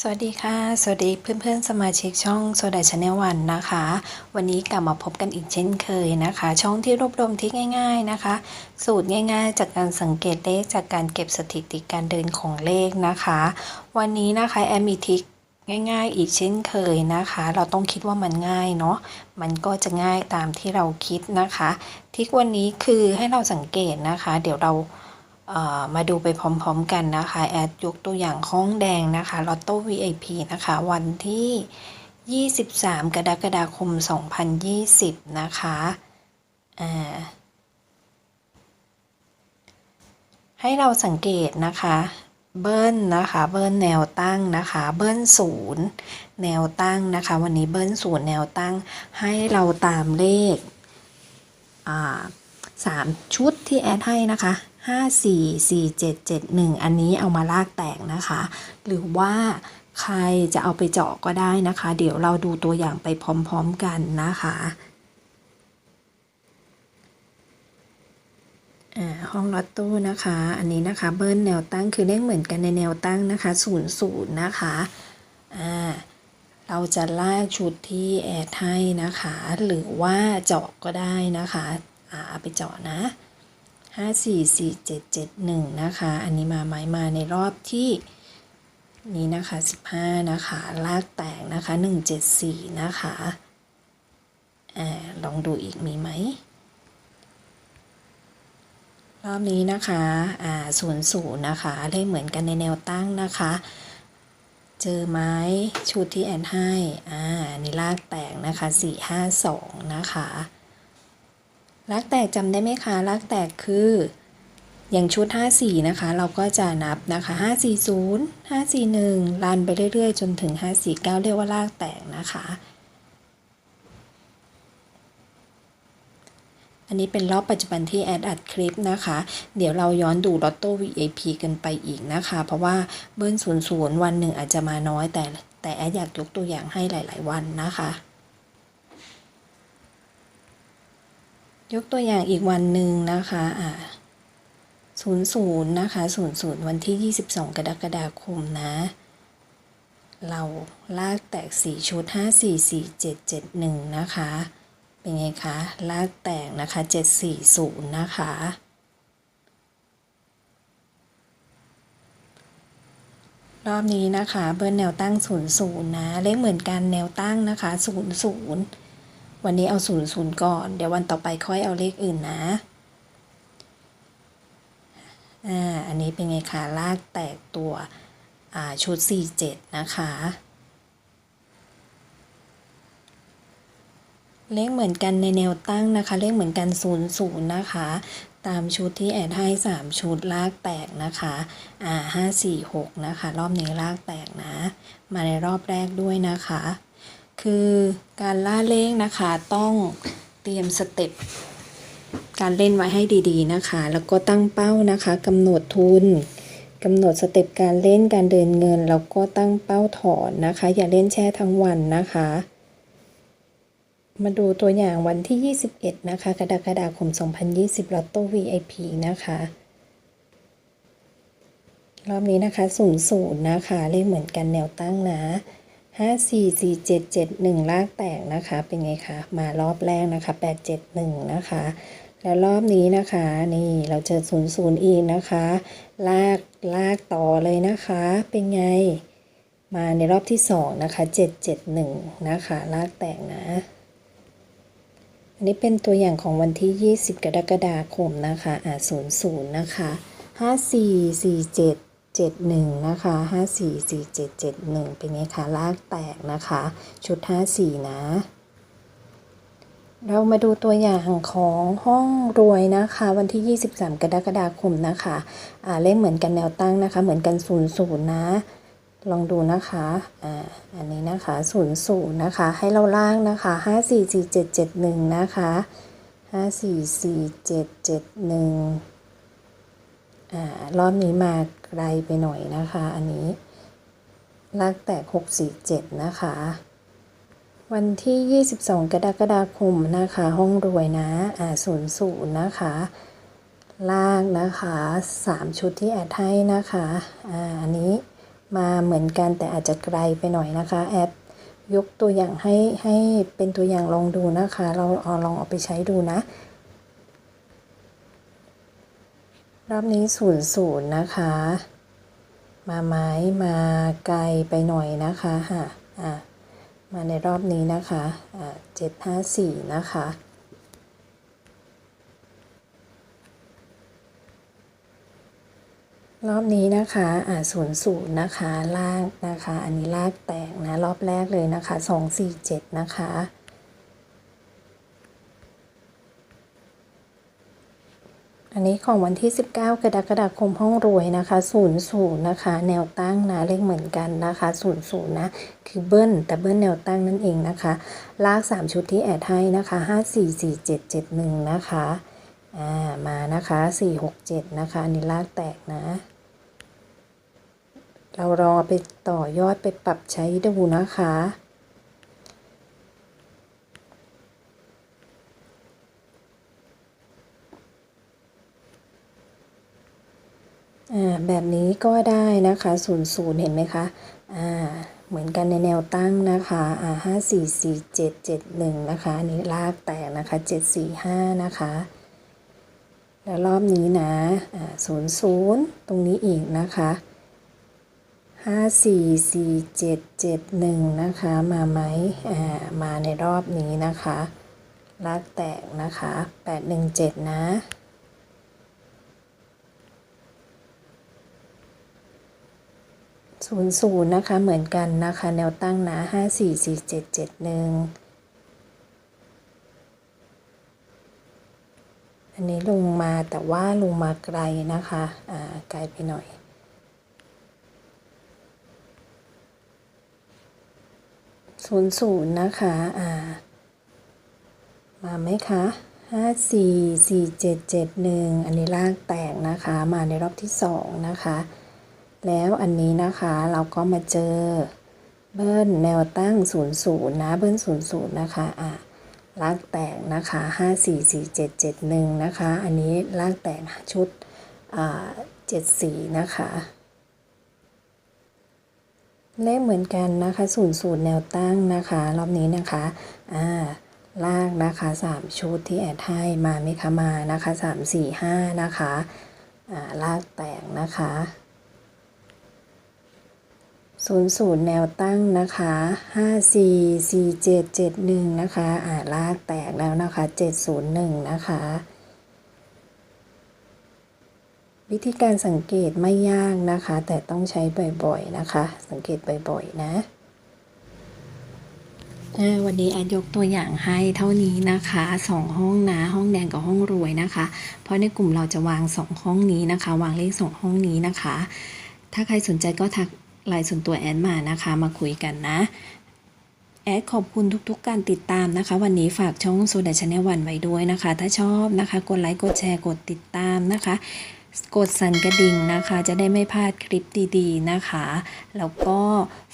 สวัสดีค่ะ สวัสดีเพื่อนๆ สมาชิกช่องโซดาชาแนลวันนะคะ วันนี้กลับมาพบกันอีกเช่นเคยนะคะ ช่องที่รวบรวมที่ง่ายๆนะคะ สูตรง่ายๆ จากการสังเกตเลขจากการเก็บสถิติการเดินของเลขนะคะ วันนี้นะคะแอมมีทริกง่ายๆ อีกเช่นเคยนะคะ เราต้องคิดว่ามันง่ายเนาะมันก็จะง่ายตามที่เราคิดนะคะทริกวันนี้คือให้เราสังเกตนะคะ เดี๋ยวเรา มาดูไปพร้อมๆกันนะคะ แอดยกตัวอย่างห้องแดงนะคะลอตโต้ VIP นะคะ วันที่ 23 กรกฎาคม 2020 นะคะอ่าให้เราสังเกตนะคะเบิ้ลนะคะเบิ้ลแนวตั้งนะคะเบิ้ลศูนย์แนวตั้งนะคะ วันนี้เบิ้ลศูนย์แนวตั้งให้เราตามเลขสามชุดที่แอดให้นะคะ ห้าสี่สี่เจ็ดเจ็ดหนึ่งอันนี้เอามาลากแตกนะคะ หรือว่าใครจะเอาไปเจาะก็ได้นะคะ เดี๋ยวเราดูตัวอย่างไปพร้อมๆกันนะคะอ่าห้องลอตโต้นะคะ อันนี้นะคะเบิ้ลแนวตั้งคือเลขเหมือนกันในแนวตั้งนะคะศูนย์ศูนย์นะคะอ่าเราจะลากชุดที่แอดให้นะคะ หรือว่าเจาะก็ได้นะคะอ่าเอาไปเจาะนะ ห้าสี่สี่เจ็ดเจ็ดหนึ่งนะคะ อันนี้มาไม้มาในรอบที่นี้นะคะสิบห้านะคะ ลากแตกนะคะหนึ่งเจ็ดสี่นะคะอ่าลองดูอีกมีไหม รอบนี้นะคะอ่าศูนย์ศูนย์นะคะ เลขเหมือนกันในแนวตั้งนะคะ เจอไม้ชุดที่แอนให้อ่านนี้ลากแตกนะคะสี่ห้าสองนะคะ ลักแตกจำได้ไหมคะลักแตกคือ อย่างชุด 54 นะคะ เราก็จะนับนะคะ 540 541 ลันไปเรื่อยๆ จนถึง 549 เรียกว่าลากแตกนะคะ อันนี้เป็นรอบปัจจุบันที่แอดอัดคลิปนะคะ เดี๋ยวเราย้อนดูลอตโต้ VIP กันไปอีกนะคะ เพราะว่าเบิ้ล00 วันหนึ่งอาจจะมาน้อยแต่แต่แอดอยากยกตัวอย่างให้หลาย ๆ วันนะคะ ยกตัวอย่างอีกวันหนึ่งนะคะอ่าศูนย์ศูนย์นะคะศูนย์ศูนย์วันที่ 22 กรกฎาคมนะ เราลากแตก 4 ชุด 5 4 4 7 7 1 นะคะ เป็นไงคะ ลากแตกนะคะ 740 นะคะรอบนี้นะคะ เบิ้ลแนวตั้ง 00 นะ เลขเหมือนกันแนวตั้งนะคะ 00 วันนี้เอา00ก่อน เดี๋ยววันต่อไปค่อยเอาเลขอื่นนะ อ่า อันนี้เป็นไงคะ ลากแตกตัว อ่า ชุด 47 นะคะ เลขเหมือนกันในแนวตั้งนะคะ เลขเหมือนกัน00นะคะ ตามชุดที่แอดให้ 3 ชุดลากแตกนะคะ อ่า 546 นะคะ รอบนี้ลากแตกนะ มาในรอบแรกด้วยนะคะ คือการล่าเลขนะคะต้องเตรียมสเต็ปการเล่นไว้ให้ดีๆนะคะ แล้วก็ตั้งเป้านะคะกำหนดทุนกำหนดสเต็ปการเล่นการเดินเงิน แล้วก็ตั้งเป้าถอนนะคะ อย่าเล่นแช่ทั้งวันนะคะ มาดูตัวอย่างวันที่ 21 นะคะกรกฎาคม 2020ลอตโต้ VIP นะคะ รอบนี้นะคะ 00 นะคะ เลขเหมือนกันแนวตั้งนะ ห้าสี่สี่เจ็ดเจ็ดหนึ่งลากแตกนะคะ เป็นไงคะมารอบแรกนะคะแปดเจ็ดหนึ่งนะคะ แล้วรอบนี้นะคะ นี่เราเจอศูนย์ศูนย์อีกนะคะ ลากลากต่อเลยนะคะ เป็นไง มาในรอบที่สองนะคะเจ็ดเจ็ดหนึ่งนะคะ ลากแตกนะ อันนี้เป็นตัวอย่างของวันที่ 20 กรกฎาคมนะคะ อ่า00 นะคะ 5447 71 นะคะ 544771 เป็นไงคะลากแตกนะคะ ชุด 54 นะ เรามาดูตัวอย่างของห้องรวยนะคะ วันที่ 23 กรกฎาคมนะคะอ่าเลขเหมือนกันแนวตั้งนะคะ เหมือนกัน 00 นะ ลองดูนะคะอ่าอันนี้นะคะ 00 นะคะ ให้เราล่างนะคะ 544771 นะคะ 544771อ่า รอบนี้มาไกลไปหน่อยนะคะ อันนี้ลากแตก 647 นะคะ วันที่ 22 กรกฎาคมนะคะ ห้องรวยนะอ่า00 นะคะลากนะคะ 3 ชุดที่แอดให้นะคะอ่าอันนี้มาเหมือนกันแต่อาจจะไกลไปหน่อยนะคะแอดยกตัวอย่างให้ให้เป็นตัวอย่างลองดูนะคะ เราเอาลองเอาไปใช้ดูนะ รอบนี้ศูนย์ศูนย์นะคะ มาไม้มาไกลไปหน่อยนะคะฮะอะมาในรอบนี้นะคะอะเจ็ดห้าสี่นะคะรอบนี้นะคะอ่าศูนย์ศูนย์นะคะ ลากนะคะ อันนี้ลากแตกนะ รอบแรกเลยนะคะสองสี่เจ็ดนะคะ อันนี้ของวันที่ 19 กรกฎาคมห้องรวยนะคะ00นะคะ แนวตั้งนะเลขเหมือนกันนะคะ00นะคือเบิ้ลแต่เบิ้ลแนวตั้งนั่นเองนะคะ ลาก 3 ชุดที่แอดให้นะคะ 544771 นะคะอ่ามานะคะ 467 นะคะอันนี้ลากแตกนะ เรารอไปต่อยอดไปปรับใช้ดูนะคะ แบบนี้ก็ได้นะคะ0ูนย์เห็นไหมคะอ่าเหมือนกันในแนวตั้งนะคะอ่าห้าสี่สี่เจ็ดเจ็ดหนึ่งนะคะอันนี้ลากแตกนะคะเจ็ดสี่ห้านะคะ แล้วรอบนี้นะอ่าศูนย์ศูนย์ตรงนี้อีกนะคะห้าสี่สี่เจ็ดเจ็ดหนึ่งนะคะมาไหมอ่ามาในรอบนี้นะคะลากแตกนะคะแปดหนึ่งเจ็ดนะ ศูนย์ศูนย์นะคะเหมือนกันนะคะ แนวตั้งนะห้าสี่สี่เจ็ดเจ็ดหนึ่งอันนี้ลงมาแต่ว่าลงมาไกลนะคะอ่าไกลไปหน่อยศูนย์ศูนย์นะคะอ่ามาไหมคะห้าสี่สี่เจ็ดเจ็ดหนึ่งอันนี้ลากแตกนะคะ มาในรอบที่สองนะคะ แล้วอันนี้นะคะเราก็มาเจอเบิ้ลแนวตั้ง 0 0 นะ เบิ้ล0 0 นะคะอะลากแตกนะคะ 5 4 4 7 7 1 นะคะ อันนี้ลากแตกชุดอ่า7 4 นะคะ เลขเหมือนกันนะคะ0 0 แนวตั้งนะคะ รอบนี้นะคะอ่าลากนะคะ 3 ชุดที่แอดให้มาไหมคะมานะคะ 3 4 5 นะคะอ่าลากแตกนะคะ ศูนย์ศูนย์แนวตั้งนะคะห้าสี่สี่เจ็ดเจ็ดหนึ่งนะคะ อ่าลากแตกแล้วนะคะเจ็ดศูนย์หนึ่งนะคะ วิธีการสังเกตไม่ยากนะคะ แต่ต้องใช้บ่อยๆนะคะ สังเกตบ่อยๆนะวันนี้แอดยกตัวอย่างให้เท่านี้นะคะสองห้องนะห้องแดงกับห้องรวยนะคะ เพราะในกลุ่มเราจะวางสองห้องนี้นะคะ วางเลขสองห้องนี้นะคะ ถ้าใครสนใจก็ทัก ไลน์ส่วนตัวแอดมานะคะ มาคุยกันนะ แอดขอบคุณทุกๆ การติดตามนะคะ วันนี้ฝากช่องโซดาชาแนลวันไว้ด้วยนะคะ ถ้าชอบนะคะ กดไลค์ กดแชร์ กดติดตามนะคะ กดสั่นกระดิ่งนะคะ จะได้ไม่พลาดคลิปดีๆนะคะ แล้วก็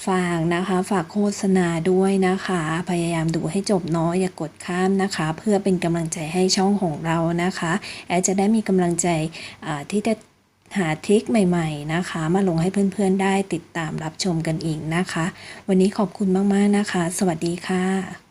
ฝากนะคะ ฝากโฆษณาด้วยนะคะ พยายามดูให้จบเนาะอย่ากกดข้ามนะคะ เพื่อเป็นกำลังใจให้ช่องของเรานะคะ แอดจะได้มีกำลังใจที่จะ หาทริคใหม่ ๆนะคะ มาลงให้เพื่อนๆได้ติดตามรับชมกันอีกนะคะ วันนี้ขอบคุณมากๆนะคะ สวัสดีค่ะ